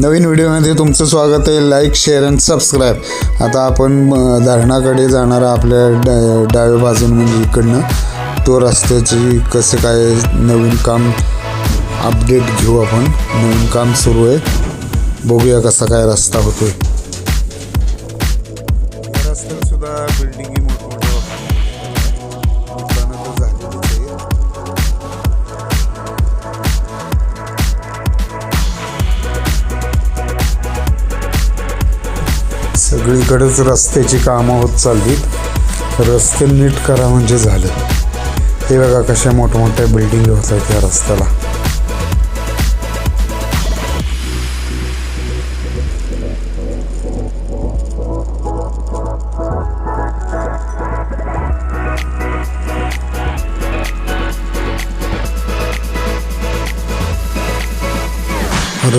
नवीन व्हिडिओमध्ये तुमचं स्वागत आहे. लाईक शेअर अँड सबस्क्राईब आता आपण धरणाकडे जाणार आपल्या डा डाव्या बाजून म्हणजे इकडनं. तो रस्त्याची कसं काय नवीन काम अपडेट घेऊ आपण. नवीन काम सुरू आहे. बघूया कसा काय रस्ता होतो आहे सगळीकडेच रस्त्याची कामं होत चाललीत. रस्ते नीट करा म्हणजे झालं. हे बघा कशा मोठमोठ्या बिल्डिंग होत आहेत या रस्त्याला.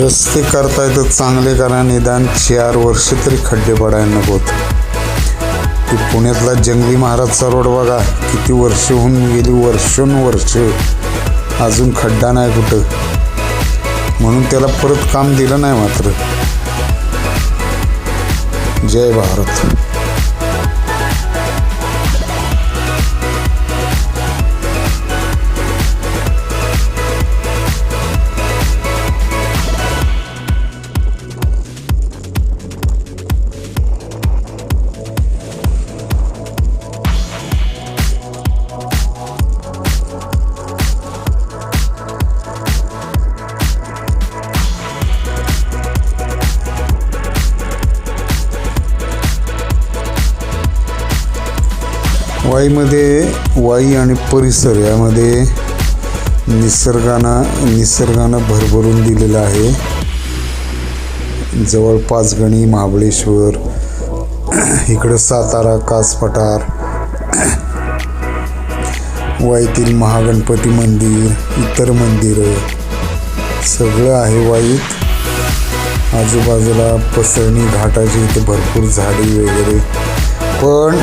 रस्ते करताय तर चांगले करा. निदान चार वर्ष तरी खड्डे पडायला नकोत ते पुण्यातला जंगली महाराजचा रोड बघा. किती वर्ष होऊन गेली वर्षोनवर्ष. अजून खड्डा नाही कुठं. म्हणून त्याला परत काम दिलं नाही मात्र. जय भारत. वाईमध्ये वाई आणि परिसर यामध्ये निसर्गानं निसर्गानं भरभरून दिलेलं आहे. जवळ पाचगणी महाबळेश्वर इकडं सातारा कास पठार वाईतील महागणपती मंदिर इतर मंदिरं सगळं आहे वाईत. आजूबाजूला पसरणी घाटाची इथे भरपूर झाडी वगैरे. पण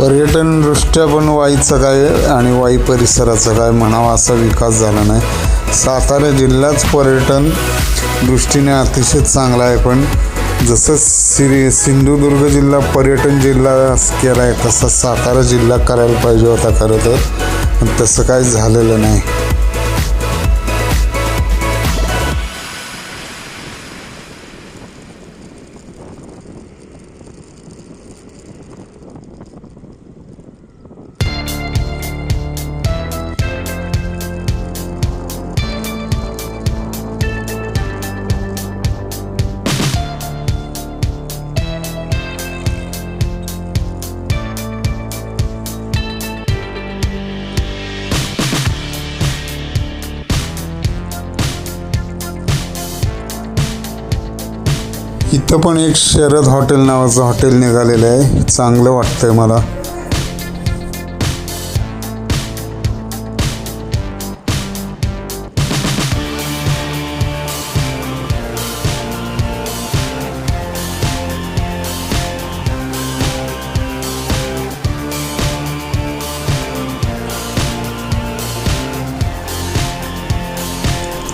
पर्यटनदृष्ट्या पण वाईचं काय आणि वाई परिसराचं काय म्हणावा असा विकास झाला नाही. सातारा जिल्हाच पर्यटन दृष्टीने अतिशय चांगला आहे पण जसं सिरी सिंधुदुर्ग जिल्हा पर्यटन जिल्हा केला आहे तसा सातारा जिल्हा करायला पाहिजे होता खरं तर. पण तसं काही झालेलं नाही. इथं पण एक शरद हॉटेल नावाचं हॉटेल निघालेलं आहे. चांगलं वाटतंय मला.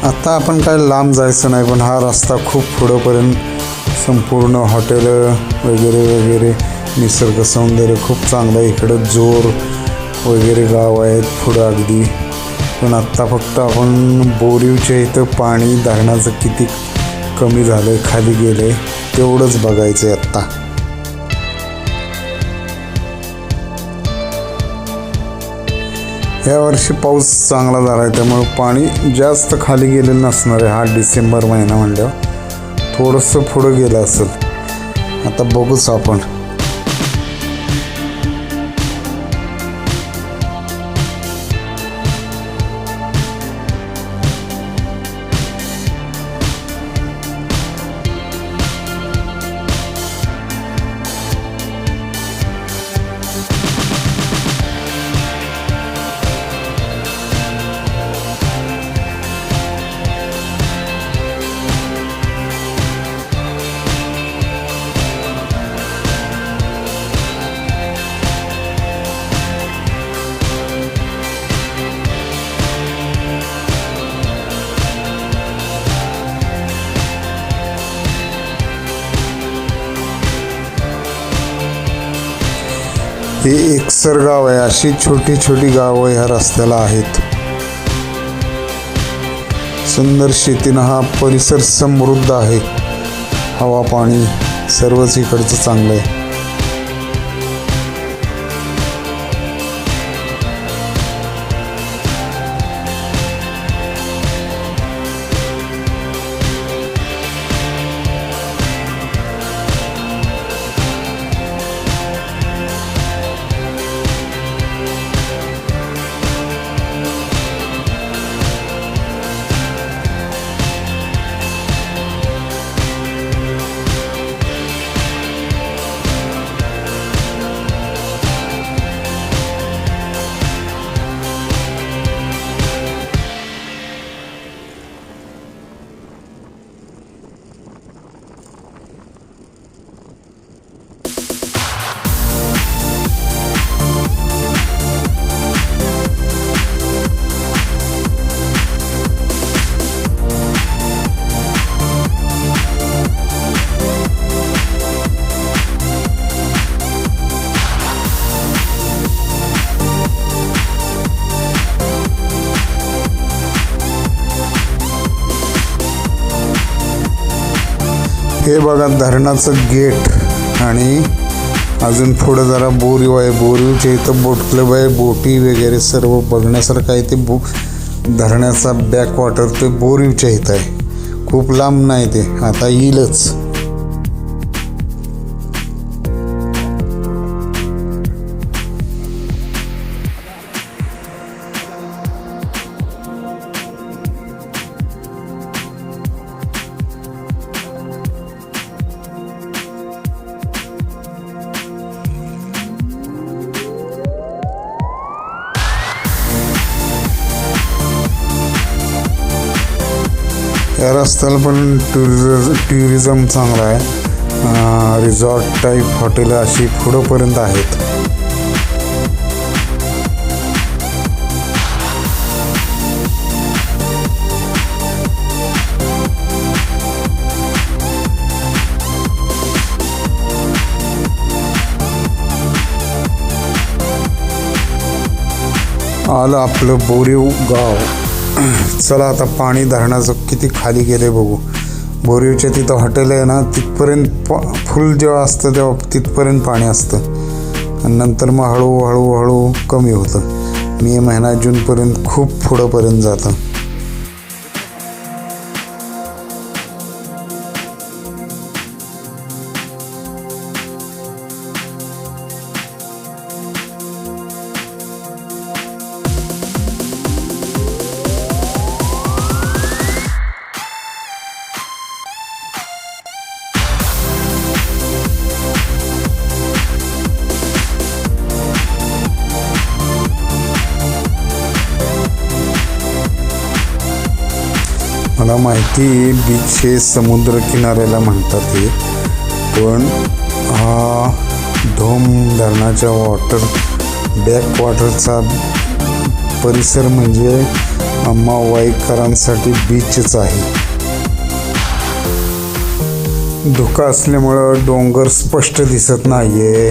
आता आपण काय लांब जायचं नाही पण हा रस्ता खूप पुढंपर्यंत संपूर्ण हॉटेल वगैरे वगैरे. निसर्ग सौंदर्य खूप चांगलं आहे. इकडं जोर वगैरे गाव आहेत पुढं अगदी. पण आत्ता फक्त आपण बोरीवच्या इथं पाणी धरणाचं किती कमी झालं आहे खाली गेलं आहे तेवढंच बघायचं आहे आत्ता यावर्षी पाऊस चांगला झाला आहे त्यामुळे पाणी जास्त खाली गेलेलं नसणार आहे. हा डिसेंबर महिना म्हणल्यावर. थोडंसं पुढं गेलं असेल. आता बघूच आपण. हे एकसर गाव आहे. अशी छोटी छोटी गावं ह्या रस्त्याला आहेत. सुंदर शेतीनं हा परिसर समृद्ध आहे. हवा पाणी सर्वच इकडचं चांगलं आहे. हे बघा धरणाचं गेट आणि अजून पुढं जरा बोरीव आहे. बोरीवच्या इथं बोट क्लब आहे बोटी वगैरे सर्व बघण्यासारखं आहे. ते बो धरणाचा बॅकवॉटर ते बोरीवच्या इथं आहे. खूप लांब नाही ते. आता येईलच. त्या रस्त्याला पण टुरिझ टुरिझम चांगला आहे. रिझॉर्ट टाईप हॉटेल अशी पुढंपर्यंत आहेत. आलं आपलं बोरीव गाव. चला आता पाणी धरणाचं किती खाली गेले बघू. बोरीवच्या तिथं हॉटेल आहे ना तिथपर्यंत प फुल जेव्हा असतं तेव्हा तिथपर्यंत पाणी असतं. आणि नंतर मग हळूहळू हळू कमी होतं. मे महिना जूनपर्यंत खूप पुढंपर्यंत जातं. मला माहिती आहे बीच हे समुद्र किनाऱ्याला म्हणतात हे. पण हा धोम धरणाच्या वॉटर बॅक वॉटरचा परिसर म्हणजे आम्हा वाईकरांसाठी बीचच आहे. धुका असल्यामुळं डोंगर स्पष्ट दिसत नाही आहे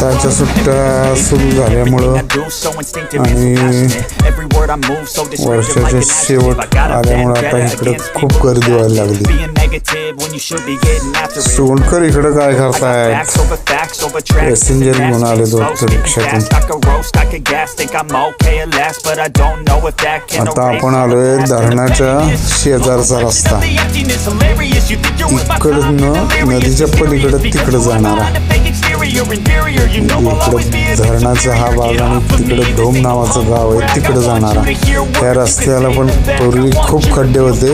आताच्या सुट्ट्या सुरू झाल्यामुळं आणि वर्षाचे शेवट आल्यामुळं आता इकडं खूप गर्दी व्हायला लागली. सोनकर इकडं काय करताय पॅसेंजर म्हणून आले दोन रिक्षातून. आता आपण आलोय धरणाच्या शेजारचा रस्ता. इकडनं नदीच्या पलीकडं तिकडं जाणार. इकडं धरणाचा हा भाग आणि तिकडं धोम नावाचं गाव आहे तिकडं जाणारा त्या रस्त्याला पण पूर्वी खूप खड्डे होते.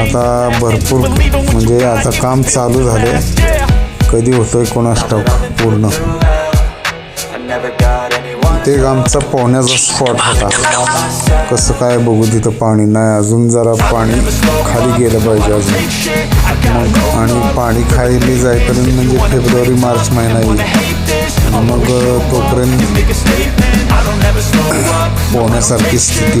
आता भरपूर म्हणजे आता काम चालू झाले कधी होतोय कोणास ठाऊक पूर्ण. ते आमचा पोहण्याचा स्पॉट होता. कसं काय बघू तिथं पाणी नाही अजून जरा पाणी खाली गेलं पाहिजे अजून. मग आणि पाणी खाली जायपर्यंत म्हणजे फेब्रुवारी मार्च महिना येईल. आणि मग तोपर्यंत पोहण्यासारखी स्थिती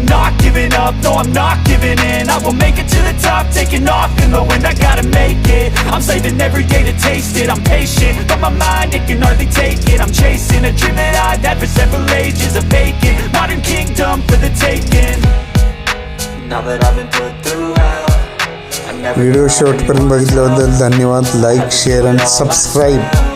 not giving up, no, I'm not giving in I will make it to the top, taking off in the wind I gotta make it, I'm saving every day to taste it I'm patient, but my mind, it can hardly take it I'm chasing a dream that I've had for several ages A vacant, modern kingdom for the taking Now that I've been put through hell I never video शेवटपर्यंत बघितल्याबद्दल धन्यवाद like share आणि subscribe